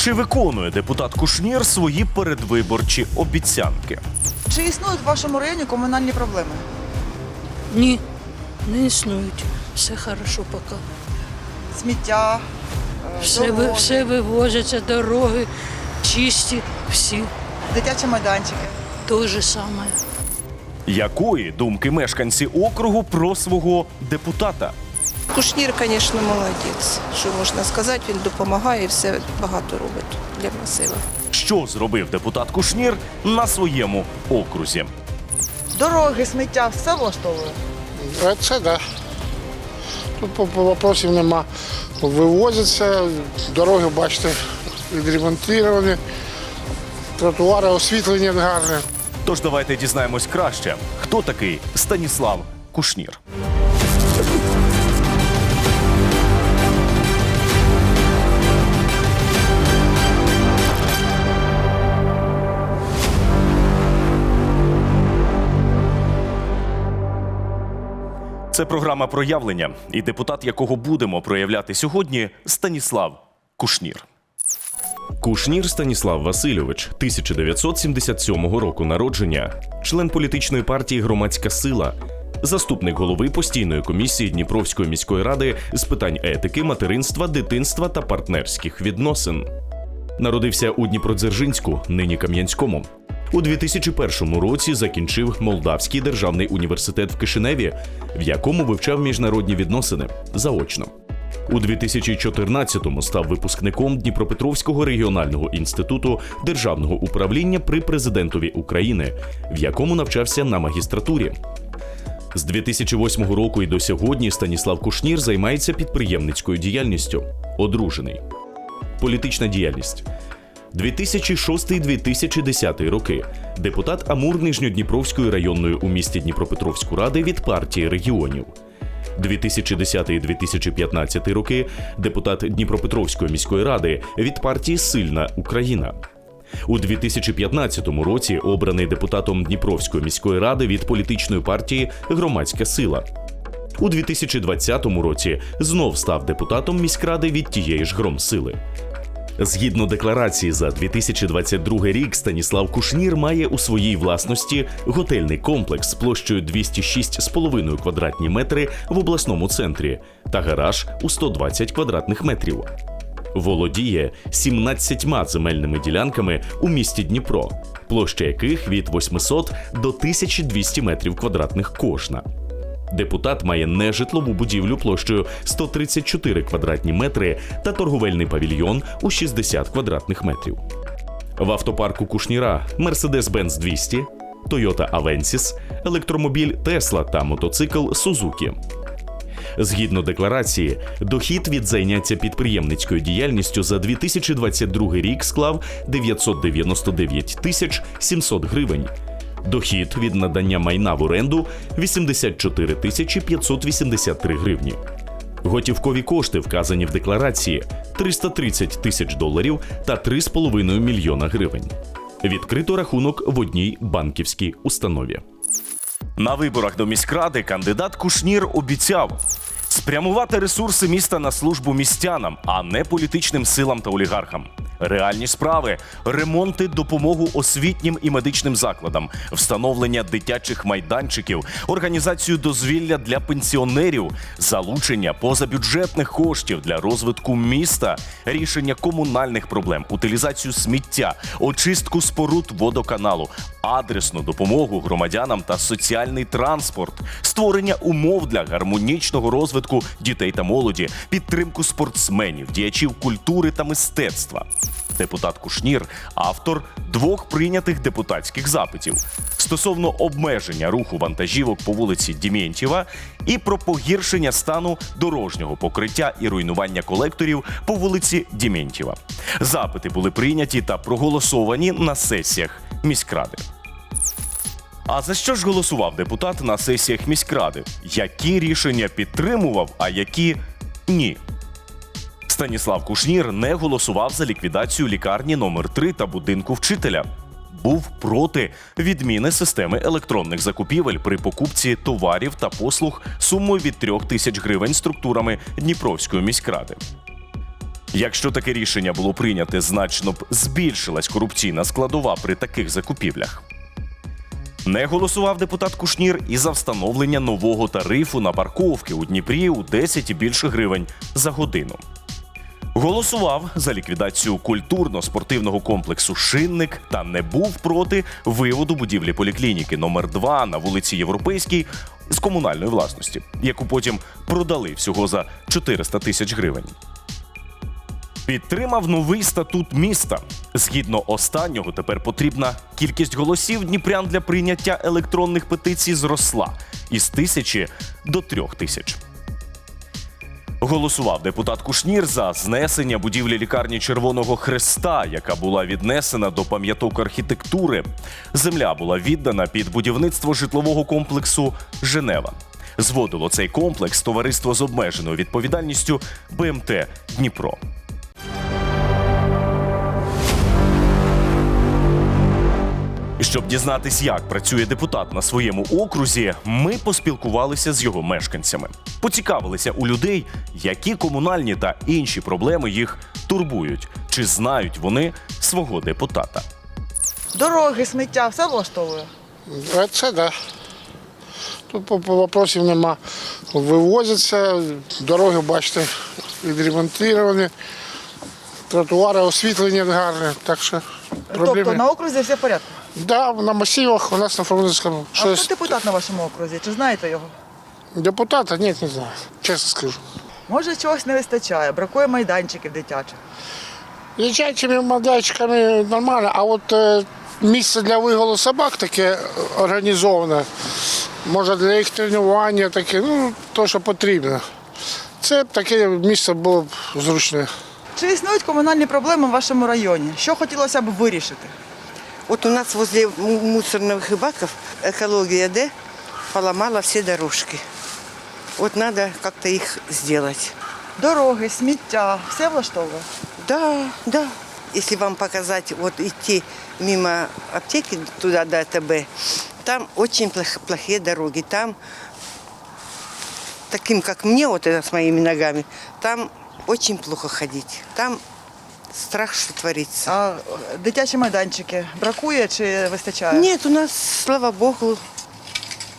Чи виконує депутат Кушнір свої передвиборчі обіцянки? Чи існують в вашому районі комунальні проблеми? Ні, не існують. Все хорошо поки. Сміття, е, Все, ви, дороги, все вивозяться, дороги чисті, всі. дитячі майданчики. Те саме. Якої думки мешканці округу про свого депутата? Кушнір, звісно, молодець. Що можна сказати, він допомагає і все багато робить для масива. Що зробив депутат Кушнір на своєму окрузі? Дороги, сміття, все влаштовує. Це да. Тут по вопросів нема. Вивозяться, дороги, бачите, відремонтовані, тротуари освітлені гарні. Тож давайте дізнаємось краще, хто такий Станіслав Кушнір. Це програма проявлення, і депутат, якого будемо проявляти сьогодні, Станіслав Кушнір. Кушнір Станіслав Васильович, 1977 року народження, член політичної партії Громадська сила, заступник голови постійної комісії Дніпровської міської ради з питань етики, материнства, дитинства та партнерських відносин. Народився у Дніпродзержинську, нині Кам'янському. У 2001 році закінчив Молдавський державний університет в Кишиневі, в якому вивчав міжнародні відносини заочно. У 2014-му став випускником Дніпропетровського регіонального інституту державного управління при президентові України, в якому навчався на магістратурі. З 2008 року і до сьогодні Станіслав Кушнір займається підприємницькою діяльністю. Одружений. Політична діяльність. 2006-2010 роки. Депутат Амур Нижньодніпровської районної у місті Дніпропетровську ради від партії регіонів. 2010-2015 роки депутат Дніпропетровської міської ради від партії Сильна Україна. У 2015 році обраний депутатом Дніпровської міської ради від політичної партії Громадська сила. У 2020 році знов став депутатом міськради від тієї ж громсили. Згідно декларації за 2022 рік, Станіслав Кушнір має у своїй власності готельний комплекс площею 206,5 квадратні метри в обласному центрі та гараж у 120 квадратних метрів. Володіє 17 земельними ділянками у місті Дніпро, площа яких від 800 до 1200 метрів квадратних кожна. Депутат має нежитлову будівлю площею 134 квадратні метри та торговельний павільйон у 60 квадратних метрів. В автопарку Кушніра Mercedes-Benz 200, Toyota Avensis, електромобіль Tesla та мотоцикл Suzuki. Згідно декларації, дохід від зайняття підприємницькою діяльністю за 2022 рік склав 999 тисяч 700 гривень. Дохід від надання майна в оренду 84 тисячі 583 гривні. Готівкові кошти вказані в декларації 330 тисяч доларів та 3,5 мільйона гривень. Відкрито рахунок в одній банківській установі. На виборах до міськради кандидат Кушнір обіцяв спрямувати ресурси міста на службу містянам, а не політичним силам та олігархам. Реальні справи, ремонти, допомогу освітнім і медичним закладам, встановлення дитячих майданчиків, організацію дозвілля для пенсіонерів, залучення позабюджетних коштів для розвитку міста, рішення комунальних проблем, утилізацію сміття, очистку споруд водоканалу, адресну допомогу громадянам та соціальний транспорт, створення умов для гармонічного розвитку дітей та молоді, підтримку спортсменів, діячів культури та мистецтва. Депутат Кушнір автор двох прийнятих депутатських запитів стосовно обмеження руху вантажівок по вулиці Дімєнтєва і про погіршення стану дорожнього покриття і руйнування колекторів по вулиці Дімєнтєва. Запити були прийняті та проголосовані на сесіях міськради. А за що ж голосував депутат на сесіях міськради? Які рішення підтримував, а які ні? Станіслав Кушнір не голосував за ліквідацію лікарні номер 3 та будинку вчителя. Був проти відміни системи електронних закупівель при покупці товарів та послуг сумою від 3 тисяч гривень структурами Дніпровської міськради. Якщо таке рішення було прийняте, значно б збільшилась корупційна складова при таких закупівлях. Не голосував депутат Кушнір і за встановлення нового тарифу на парковки у Дніпрі у 10 і більше гривень за годину. Голосував за ліквідацію культурно-спортивного комплексу Шинник та не був проти виводу будівлі поліклініки номер 2 на вулиці Європейській з комунальної власності, яку потім продали всього за 400 тисяч гривень. Підтримав новий статут міста. Згідно останнього, тепер потрібна кількість голосів дніпрян для прийняття електронних петицій зросла із тисячі до трьох тисяч. Голосував депутат Кушнір за знесення будівлі лікарні Червоного Хреста, яка була віднесена до пам'яток архітектури. Земля була віддана під будівництво житлового комплексу Женева. Зводило цей комплекс товариство з обмеженою відповідальністю БМТ Дніпро. Щоб дізнатись, як працює депутат на своєму окрузі, ми поспілкувалися з його мешканцями. Поцікавилися у людей, які комунальні та інші проблеми їх турбують, чи знають вони свого депутата. Дороги, сміття, все влаштовує. Е, Це да. Тут вопросів нема. Вивозяться, дороги, бачите, відремонтовані, тротуари освітлені гарні. Так що Тобто на окрузі все в порядку. Да, на масивах у нас на Фрунзенському. А хто депутат на вашому окрузі? Чи знаєте його? депутата? Ні, не знаю. Чесно скажу. Може, чогось не вистачає, бракує майданчиків дитячих. Дитячими майданчиками нормально, а от е, місце для виголу собак таке організоване. Може для їх тренування таке, ну, то, що потрібно. Це б таке місце було б зручне. Чи існують комунальні проблеми в вашому районі? Що хотілося б вирішити? Вот у нас возле мусорных баков экология Д поломала все дорожки. Вот надо как-то их сделать. Дороги, сміття, все влаштовує. Да, да. Если вам показать, вот идти мимо аптеки туда до АТБ, там очень плох- плохие дороги. Там таким, как мне, вот это с моими ногами, там очень плохо ходить. Там страх, что творится. А дитячі майданчики бракує чи вистачає? Нет, у нас, слава богу,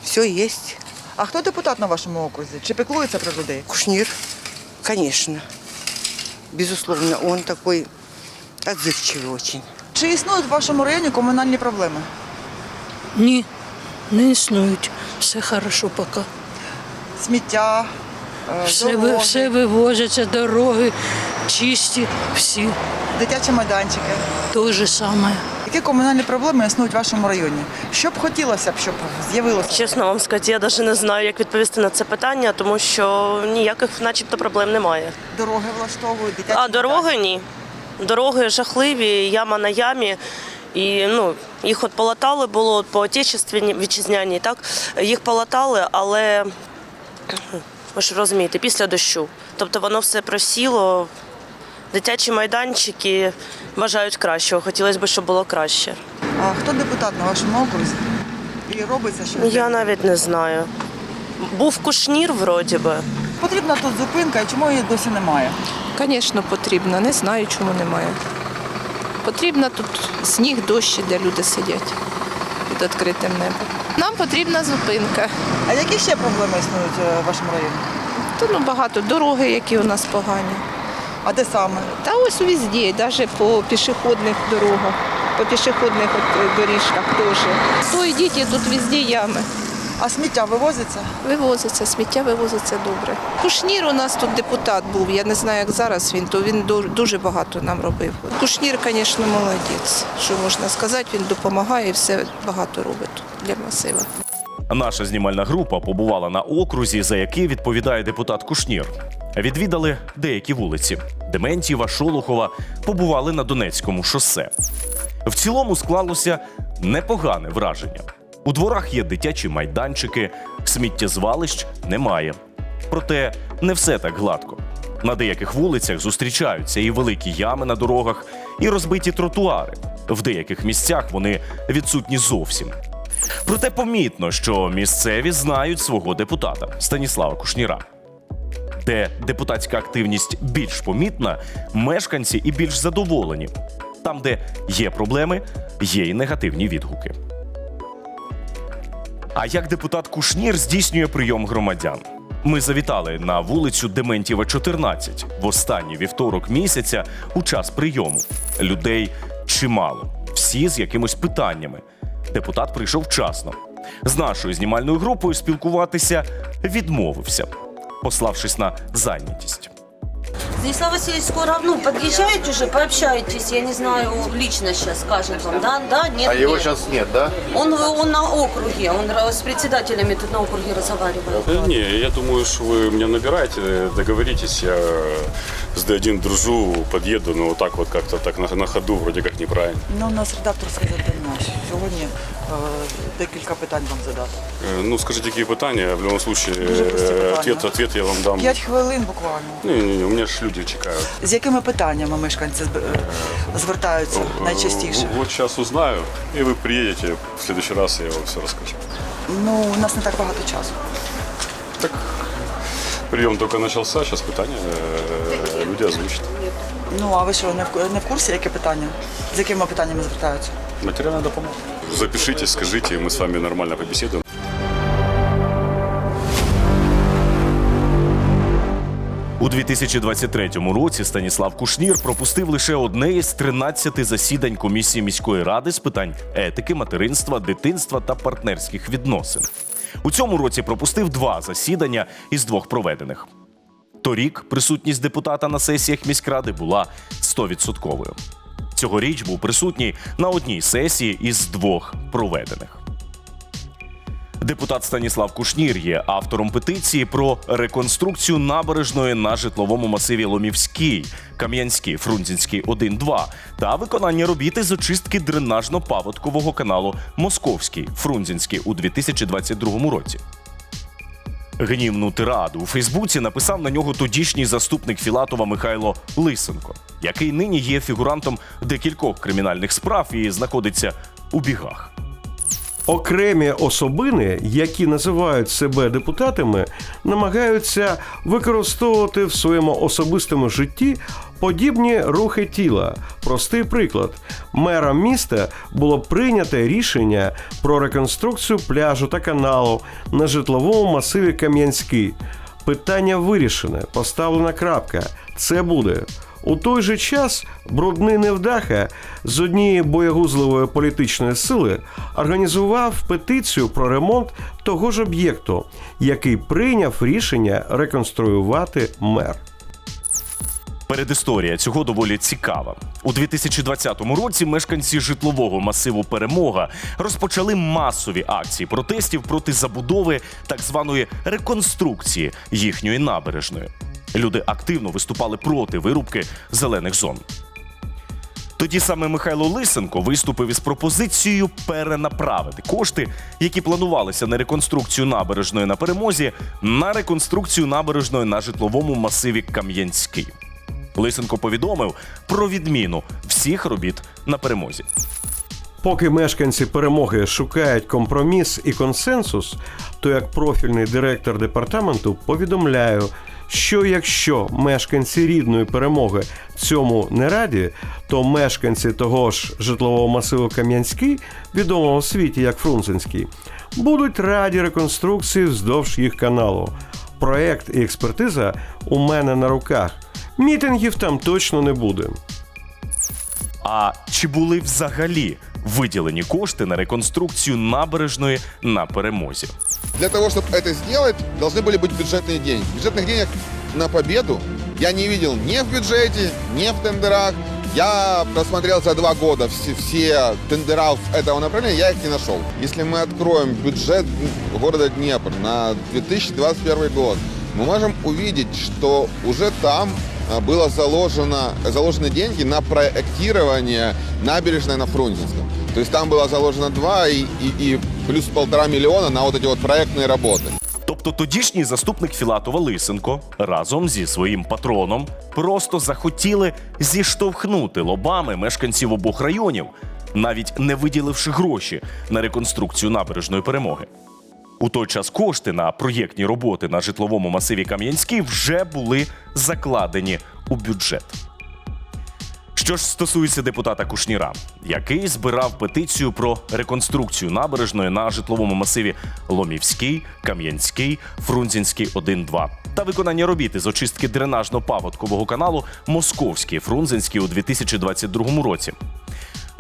все есть. А хто депутат на вашому окрузі? Чи піклується про людей? Кушнир, конечно. Безусловно, он такой отзывчивый очень. Чи існують в вашому районі комунальні проблеми? Ні, не існують. Все хорошо поки. Сміття, е, Все, ви- дороги, все вивозяться, дороги чисті, всі. дитячі майданчики. Те же саме. Які комунальні проблеми існують в вашому районі? Що б хотілося б, щоб з'явилося? Чесно вам сказати, я навіть не знаю, як відповісти на це питання, тому що ніяких, начебто, проблем немає. Дороги влаштовують, дитячі А дороги ні. Дороги жахливі, яма на ямі. І ну, їх от полатали було по отечественній вітчизняній, так? Їх полатали, але ви ж розумієте, після дощу. Тобто воно все просіло. Дитячі майданчики бажають кращого. Хотілося б, щоб було краще. А хто депутат на вашому окрузі? І робиться щось? Я навіть не знаю. Був кушнір, вроді би. Потрібна тут зупинка, і чому її досі немає? Звісно, потрібно. Не знаю, чому немає. Потрібно тут сніг, дощ, де люди сидять під відкритим небом. Нам потрібна зупинка. А які ще проблеми існують е, в вашому районі? То ну, багато дороги, які у нас погані. А де саме? Та ось везде, навіть по пішохідних дорогах, по пішохідних е, доріжках теж. То йдіть, і тут везде ями. А сміття вивозиться? Вивозиться, сміття вивозиться добре. Кушнір у нас тут депутат був, я не знаю, як зараз він, то він дуже багато нам робив. Кушнір, звісно, молодець. Що можна сказати, він допомагає і все багато робить для масива. Наша знімальна група побувала на окрузі, за який відповідає депутат Кушнір. Відвідали деякі вулиці. Дементіва, Шолохова побували на Донецькому шосе. В цілому склалося непогане враження. У дворах є дитячі майданчики, сміттєзвалищ немає. Проте не все так гладко. На деяких вулицях зустрічаються і великі ями на дорогах, і розбиті тротуари. В деяких місцях вони відсутні зовсім. Проте помітно, що місцеві знають свого депутата Станіслава Кушніра. Де депутатська активність більш помітна, мешканці і більш задоволені. Там, де є проблеми, є і негативні відгуки. А як депутат Кушнір здійснює прийом громадян? Ми завітали на вулицю Дементєва, 14 в останній вівторок місяця у час прийому. Людей чимало, всі з якимось питаннями. Депутат прийшов вчасно. З нашою знімальною групою спілкуватися відмовився, пославшись на зайнятість. Станислав Васильевич, скоро, ну, подъезжаете уже, пообщаетесь, я не знаю, лично сейчас скажет вам, да, да, нет, А его нет. сейчас нет, да? Он, он на округе, он ра- с председателями тут на округе разговаривает. Да не, я думаю, что вы меня набираете, договоритесь, я с D1 дружу, подъеду, но вот так вот как-то так на, на ходу вроде как неправильно. Ну, у нас редакторське завдання. Сьогодні е, декілька питань вам задати. Э, Ну, скажите, какие питания, в любом случае, Дуже прості э, питання. ответ, ответ я вам дам. П'ять хвилин буквально. Не, не, не, у меня же люди чекают. З якими питаннями мешканці зб- е, звертаються найчастіше? Э, Вот сейчас узнаю, и вы приедете, в следующий раз я вам все расскажу. Ну, у нас не так багато часу. Так, прием только начался, сейчас питания э, люди озвучат. Ну, а ви що, не в, не в курсі, які питання? З якими питаннями звертаються? Материальная допомога. Запишите, скажите, и мы с вами нормально побеседуем. У 2023 році Станіслав Кушнір пропустив лише одне із 13 засідань комісії міської ради з питань етики, материнства, дитинства та партнерських відносин. У цьому році пропустив два засідання із двох проведених. Торік присутність депутата на сесіях міськради була 100%. Цьогоріч був присутній на одній сесії із двох проведених. Депутат Станіслав Кушнір є автором петиції про реконструкцію набережної на житловому масиві Ломівський, Кам'янський, Фрунзенський 1-2 та виконання робіти з очистки дренажно-паводкового каналу Московський, Фрунзенський у 2022 році. Гнівну тираду у Фейсбуці написав на нього тодішній заступник Філатова Михайло Лисенко, який нині є фігурантом декількох кримінальних справ і знаходиться у бігах. Окремі особини, які називають себе депутатами, намагаються використовувати в своєму особистому житті подібні рухи тіла. Простий приклад: мером міста було прийнято рішення про реконструкцію пляжу та каналу на житловому масиві Кам'янський. Питання вирішене, поставлена крапка. Це буде. У той же час брудний невдаха з однієї боєгузливої політичної сили організував петицію про ремонт того ж об'єкту, який прийняв рішення реконструювати мер. Передісторія цього доволі цікава. У 2020 році мешканці житлового масиву Перемога розпочали масові акції протестів проти забудови так званої реконструкції їхньої набережної. Люди активно виступали проти вирубки зелених зон. Тоді саме Михайло Лисенко виступив із пропозицією перенаправити кошти, які планувалися на реконструкцію набережної на перемозі, на реконструкцію набережної на житловому масиві Кам'янський. Лисенко повідомив про відміну всіх робіт на перемозі. Поки мешканці перемоги шукають компроміс і консенсус, то як профільний директор департаменту повідомляю, що якщо мешканці рідної перемоги цьому не раді, то мешканці того ж житлового масиву Кам'янський, відомого в світі як Фрунзенський, будуть раді реконструкції вздовж їх каналу. Проект і експертиза у мене на руках. Мітингів там точно не буде. А чи були взагалі виділені кошти на реконструкцію набережної на перемозі? Для того, чтобы это сделать, должны были быть бюджетные деньги. Бюджетных денег на победу я не видел ни в бюджете, ни в тендерах. Я просмотрел за два года все, все тендера этого направления, я их не нашел. Если мы откроем бюджет города Днепр на 2021 год, мы можем увидеть, что уже там было заложено, заложены деньги на проектирование набережной на Фрунзенском. То есть там было заложено 2 и, и, и плюс полтора миллиона на вот эти вот проектные работы. Тобто тодішній заступник Філатова Лисенко разом зі своїм патроном просто захотіли зіштовхнути лобами мешканців обох районів, навіть не виділивши гроші на реконструкцію набережної перемоги. У той час кошти на проєктні роботи на житловому масиві Кам'янський вже були закладені у бюджет. Що ж стосується депутата Кушніра, який збирав петицію про реконструкцію набережної на житловому масиві Ломівський, Кам'янський, Фрунзенський 1-2 та виконання робіт з очистки дренажно-паводкового каналу Московський Фрунзенський у 2022 році.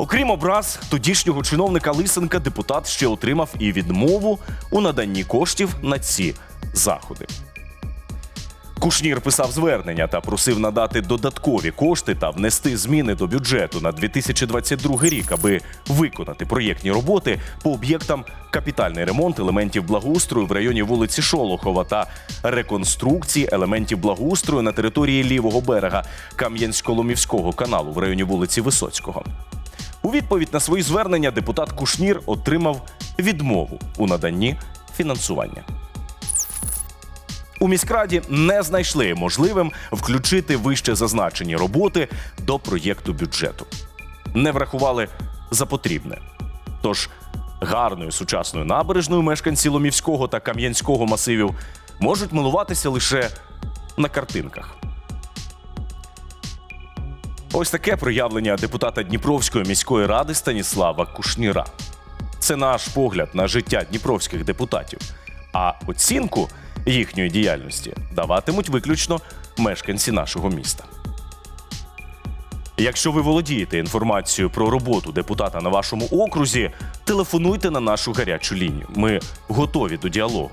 Окрім образ тодішнього чиновника Лисенка, депутат ще отримав і відмову у наданні коштів на ці заходи. Кушнір писав звернення та просив надати додаткові кошти та внести зміни до бюджету на 2022 рік, аби виконати проєктні роботи по об'єктам капітальний ремонт елементів благоустрою в районі вулиці Шолохова та реконструкції елементів благоустрою на території лівого берега Кам'янсько-Ломівського каналу в районі вулиці Висоцького. У відповідь на свої звернення депутат Кушнір отримав відмову у наданні фінансування. У міськраді не знайшли можливим включити вище зазначені роботи до проєкту бюджету. Не врахували за потрібне. Тож гарною сучасною набережною мешканці Ломівського та Кам'янського масивів можуть милуватися лише на картинках. Ось таке проявлення депутата Дніпровської міської ради Станіслава Кушніра. Це наш погляд на життя дніпровських депутатів. А оцінку їхньої діяльності даватимуть виключно мешканці нашого міста. Якщо ви володієте інформацією про роботу депутата на вашому окрузі, телефонуйте на нашу гарячу лінію. Ми готові до діалогу.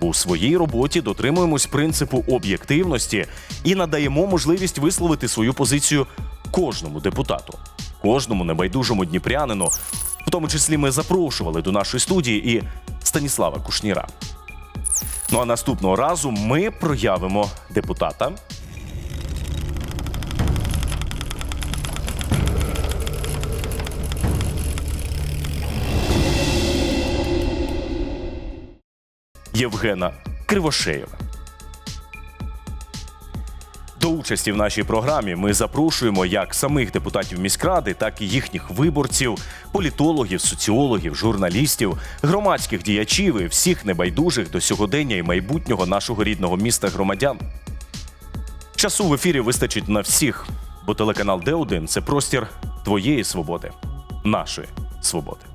Бо у своїй роботі дотримуємось принципу об'єктивності і надаємо можливість висловити свою позицію кожному депутату, кожному небайдужому дніпрянину. В тому числі ми запрошували до нашої студії і Станіслава Кушніра. Ну а наступного разу ми проявимо депутата. Євгена Кривошеєва. До участі в нашій програмі ми запрошуємо як самих депутатів міськради, так і їхніх виборців, політологів, соціологів, журналістів, громадських діячів і всіх небайдужих до сьогодення і майбутнього нашого рідного міста громадян. Часу в ефірі вистачить на всіх, бо телеканал Д1 – це простір твоєї свободи, нашої свободи.